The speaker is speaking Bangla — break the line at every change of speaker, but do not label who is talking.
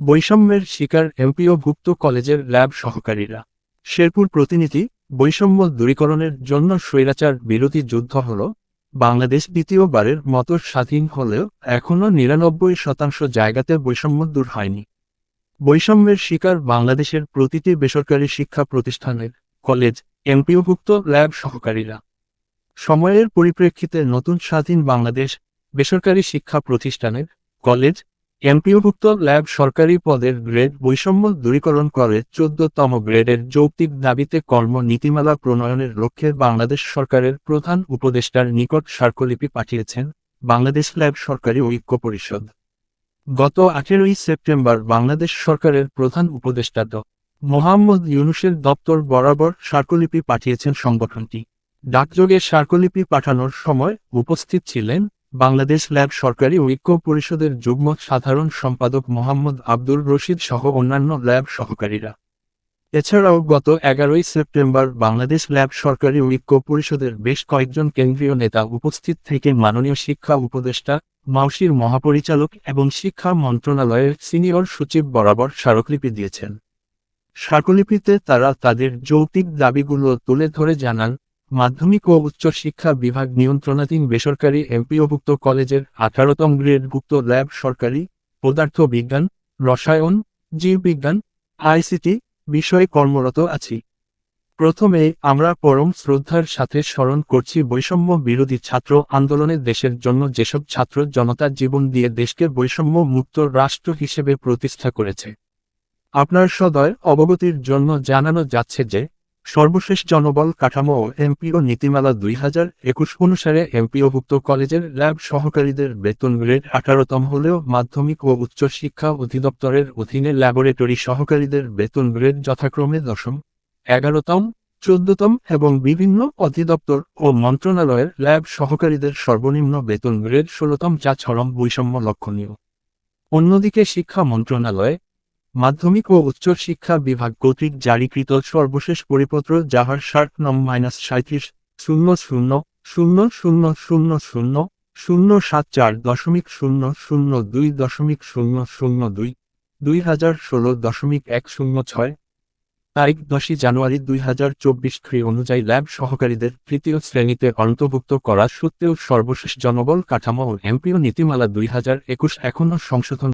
বৈষম্যের শিকার এমপিওভুক্ত কলেজের ল্যাব সহকারীরা। শেরপুর প্রতিনিধি বৈষম্য দূরীকরণের জন্য স্বৈরাচার বিরোধী যুদ্ধ হল। বাংলাদেশ দ্বিতীয়বারের মতো স্বাধীন হলেও এখনও নিরানব্বই শতাংশ জায়গাতে বৈষম্য দূর হয়নি। বৈষম্যের শিকার বাংলাদেশের প্রতিটি বেসরকারি শিক্ষা প্রতিষ্ঠানের কলেজ এমপিওভুক্ত ল্যাব সহকারীরা। সময়ের পরিপ্রেক্ষিতে নতুন স্বাধীন বাংলাদেশ বেসরকারি শিক্ষা প্রতিষ্ঠানের কলেজ এমপিওভুক্ত ল্যাব সরকারি পদের গ্রেড বৈষম্য দূরীকরণ করে চোদ্দতম গ্রেডের যৌক্তিক দাবিতে কর্ম নীতিমালা প্রণয়নের লক্ষ্যে বাংলাদেশ সরকারের প্রধান উপদেষ্টার নিকট স্মারকলিপি পাঠিয়েছেন বাংলাদেশ ল্যাব সরকারি ঐক্য পরিষদ। গত আঠেরোই সেপ্টেম্বর বাংলাদেশ সরকারের প্রধান উপদেষ্টা ড. মোহাম্মদ ইউনুসের দপ্তর বরাবর স্মারকলিপি পাঠিয়েছেন সংগঠনটি। ডাকযোগে স্মারকলিপি পাঠানোর সময় উপস্থিত ছিলেন বাংলাদেশ ল্যাব সরকারি ঐক্য পরিষদের যুগ্ম সাধারণ সম্পাদক মোহাম্মদ আব্দুর রশিদ সহ অন্যান্য ল্যাব সহকারীরা। এছাড়াও গত এগারোই সেপ্টেম্বর বাংলাদেশ ল্যাব সরকারি ঐক্য পরিষদের বেশ কয়েকজন কেন্দ্রীয় নেতা উপস্থিত থেকে মাননীয় শিক্ষা উপদেষ্টা, মাউসির মহাপরিচালক এবং শিক্ষা মন্ত্রণালয়ের সিনিয়র সচিব বরাবর স্মারকলিপি দিয়েছেন। স্মারকলিপিতে তারা তাদের যৌক্তিক দাবিগুলো তুলে ধরে জানান মাধ্যমিক ও উচ্চশিক্ষা বিভাগ নিয়ন্ত্রণাধীন বেসরকারি এমপিওভুক্ত কলেজের আঠারোতম গ্রেডভুক্ত ল্যাব সরকারি পদার্থ বিজ্ঞান, রসায়ন, জীববিজ্ঞান, আইসিটি বিষয়ে কর্মরত আছি। প্রথমে আমরা পরম শ্রদ্ধার সাথে স্মরণ করছি বৈষম্য বিরোধী ছাত্র আন্দোলনে দেশের জন্য যেসব ছাত্র জনতা জীবন দিয়ে দেশকে বৈষম্য মুক্ত রাষ্ট্র হিসেবে প্রতিষ্ঠা করেছে। আপনার সদয় অবগতির জন্য জানানো যাচ্ছে যে সর্বশেষ জনবল কাঠামো ও এমপিও নীতিমালা দুই হাজার একুশ অনুসারে এমপিওভুক্ত কলেজের ল্যাব সহকারীদের বেতন গ্রেড আঠারোতম হলেও মাধ্যমিক ও উচ্চশিক্ষা অধিদপ্তরের অধীনে ল্যাবরেটরি সহকারীদের বেতন গ্রেড যথাক্রমে দশম, এগারোতম, চোদ্দতম এবং বিভিন্ন অধিদপ্তর ও মন্ত্রণালয়ের ল্যাব সহকারীদের সর্বনিম্ন বেতন গ্রেড ষোলতম যা চরম বৈষম্য লক্ষণীয়। অন্যদিকে শিক্ষা মন্ত্রণালয় মাধ্যমিক ও উচ্চ শিক্ষা বিভাগ কর্তৃক জারিকৃত সর্বশেষ পরিপত্র যাহার ষাট নম মাইনাস সাঁত্রিশ শূন্য শূন্য শূন্য শূন্য শূন্য শূন্য শূন্য সাত চার দশমিক শূন্য শূন্য দুই দশমিক শূন্য শূন্য দুই দুই হাজার ষোলো দশমিক এক শূন্য ছয় তারিখ দশই জানুয়ারি দুই হাজার চব্বিশ খ্রি অনুযায়ী ল্যাব সহকারীদের তৃতীয় শ্রেণীতে অন্তর্ভুক্ত করা সত্ত্বেও সর্বশেষ জনবল কাঠামো ও এমপিও নীতিমালা দুই হাজার একুশ এখনও সংশোধন